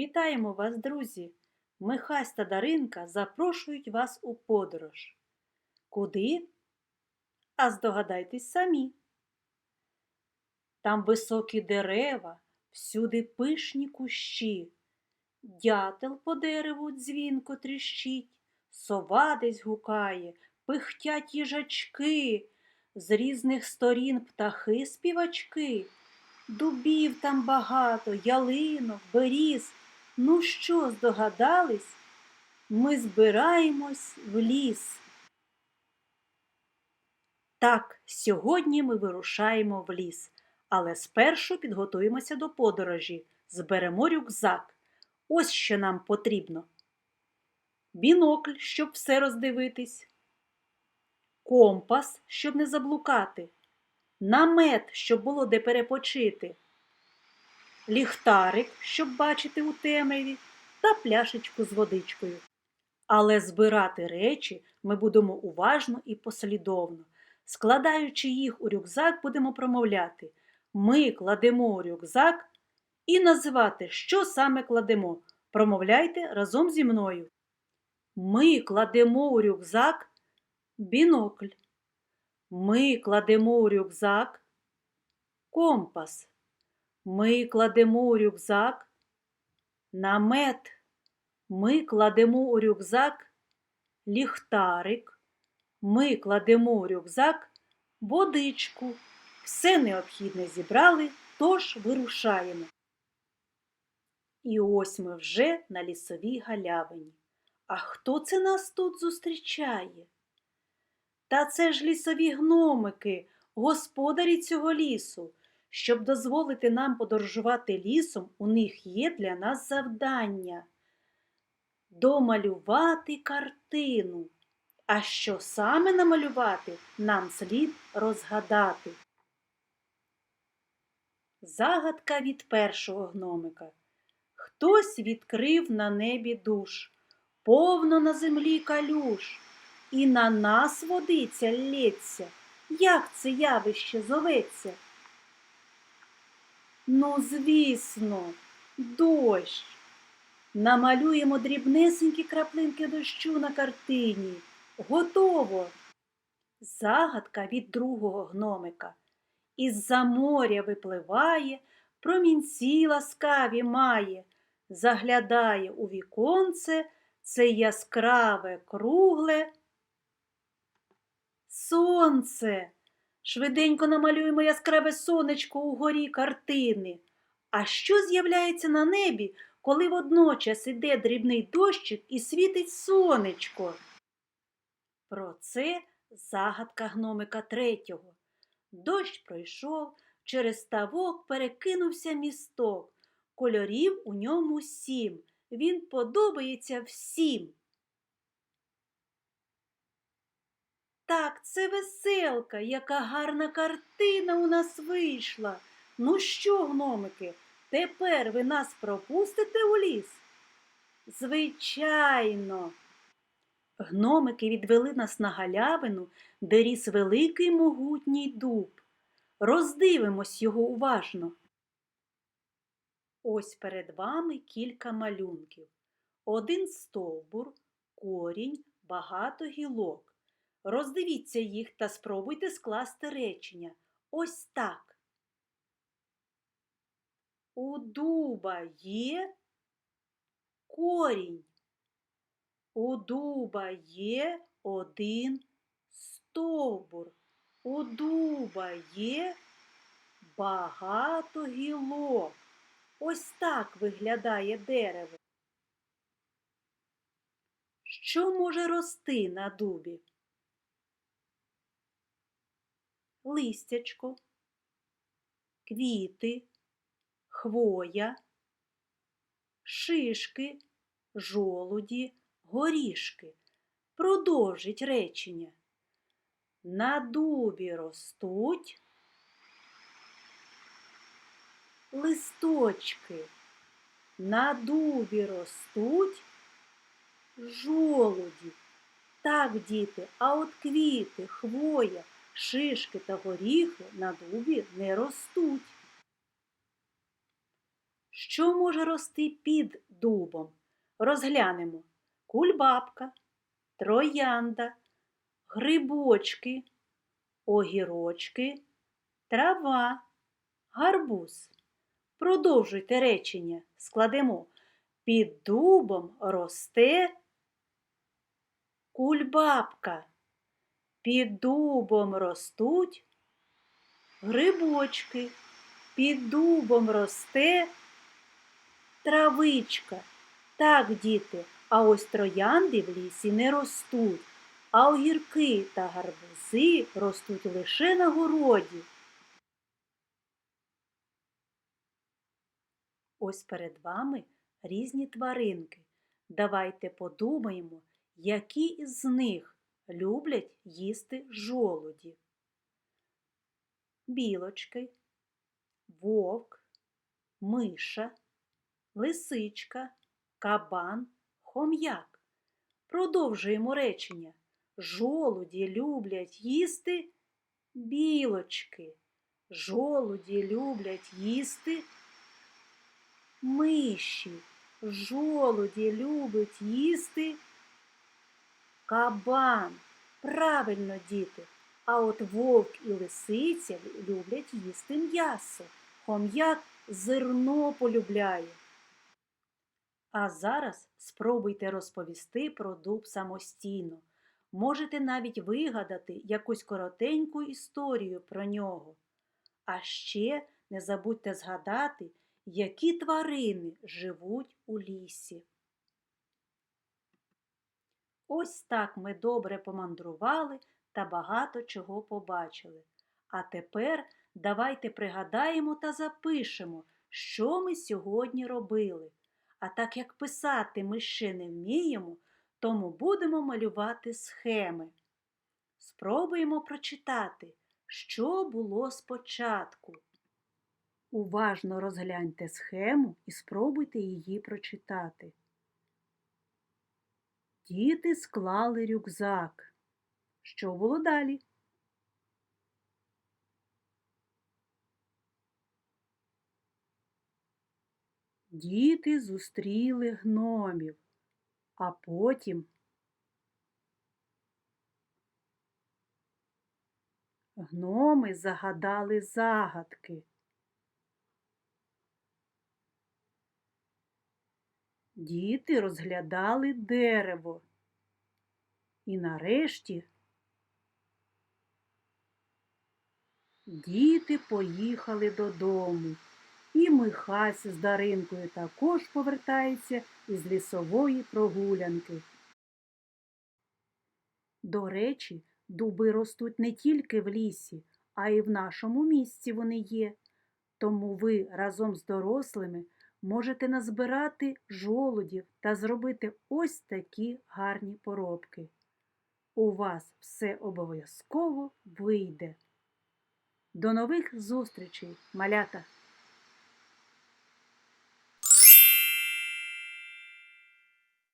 Вітаємо вас, друзі! Михась та Даринка запрошують вас у подорож. Куди? А здогадайтесь самі. Там високі дерева, всюди пишні кущі. Дятел по дереву дзвінко тріщить, сова десь гукає, пихтять їжачки, з різних сторін птахи співачки. Дубів там багато, ялинок, беріз. Ну що, здогадались? Ми збираємось в ліс. Так, сьогодні ми вирушаємо в ліс, але спершу підготуємося до подорожі, зберемо рюкзак. Ось що нам потрібно. Бінокль, щоб все роздивитись, компас, щоб не заблукати, намет, щоб було де перепочити, ліхтарик, щоб бачити у темряві, та пляшечку з водичкою. Але збирати речі ми будемо уважно і послідовно. Складаючи їх у рюкзак, будемо промовляти. Ми кладемо у рюкзак і називати, що саме кладемо. Промовляйте разом зі мною. Ми кладемо у рюкзак бінокль. Ми кладемо у рюкзак компас. Ми кладемо у рюкзак намет. Ми кладемо у рюкзак ліхтарик. Ми кладемо у рюкзак водичку. Все необхідне зібрали, тож вирушаємо. І ось ми вже на лісовій галявині. А хто це нас тут зустрічає? Та це ж лісові гномики, господарі цього лісу. Щоб дозволити нам подорожувати лісом, у них є для нас завдання домалювати картину. А що саме намалювати, нам слід розгадати. Загадка від першого гномика. Хтось відкрив на небі душ, повно на землі калюш, і на нас водиця лється. Як це явище зоветься? Ну, звісно, дощ. Намалюємо дрібнесенькі краплинки дощу на картині. Готово. Загадка від другого гномика. Із-за моря випливає, промінці ласкаві має, заглядає у віконце це яскраве, кругле. Сонце. Швиденько намалюємо яскраве сонечко у горі картини. А що з'являється на небі, коли водночас іде дрібний дощик і світить сонечко? Про це загадка гномика третього. Дощ пройшов, через ставок перекинувся місток. Кольорів у ньому сім. Він подобається всім. Так, це веселка, яка гарна картина у нас вийшла. Ну що, гномики, тепер ви нас пропустите у ліс? Звичайно. Гномики відвели нас на галявину, де ріс великий могутній дуб. Роздивимось його уважно. Ось перед вами кілька малюнків. Один стовбур, корінь, багато гілок. Роздивіться їх та спробуйте скласти речення. Ось так. У дуба є корінь. У дуба є один стовбур. У дуба є багато гілок. Ось так виглядає дерево. Що може рости на дубі? Листячко, квіти, хвоя, шишки, жолуді, горішки. Продовжить речення. На дубі ростуть листочки. На дубі ростуть жолуді. Так, діти, а от квіти, хвоя, шишки та горіхи на дубі не ростуть. Що може рости під дубом? Розглянемо кульбабка, троянда, грибочки, огірочки, трава, гарбуз. Продовжуйте речення, складемо. Під дубом росте кульбабка. Під дубом ростуть грибочки. Під дубом росте травичка. Так, діти, а ось троянди в лісі не ростуть, а огірки та гарбузи ростуть лише на городі. Ось перед вами різні тваринки. Давайте подумаємо, які із них люблять їсти жолуді. Білочки, вовк, миша, лисичка, кабан, хом'як. Продовжуємо речення. Жолуді люблять їсти білочки. Жолуді люблять їсти миші. Жолуді любить їсти кабан. Правильно, діти. А от вовк і лисиця люблять їсти м'ясо. Хом'як зерно полюбляє. А зараз спробуйте розповісти про дуб самостійно. Можете навіть вигадати якусь коротеньку історію про нього. А ще не забудьте згадати, які тварини живуть у лісі. Ось так ми добре помандрували та багато чого побачили. А тепер давайте пригадаємо та запишемо, що ми сьогодні робили. А так як писати ми ще не вміємо, тому будемо малювати схеми. Спробуємо прочитати, що було спочатку. Уважно розгляньте схему і спробуйте її прочитати. Діти склали рюкзак. Що було далі? Діти зустріли гномів, а потім гноми загадали загадки. Діти розглядали дерево. І нарешті діти поїхали додому. І Михась з Даринкою також повертається із лісової прогулянки. До речі, дуби ростуть не тільки в лісі, а й в нашому місці вони є. Тому ви разом з дорослими можете назбирати жолудів та зробити ось такі гарні поробки. У вас все обов'язково вийде. До нових зустрічей, малята!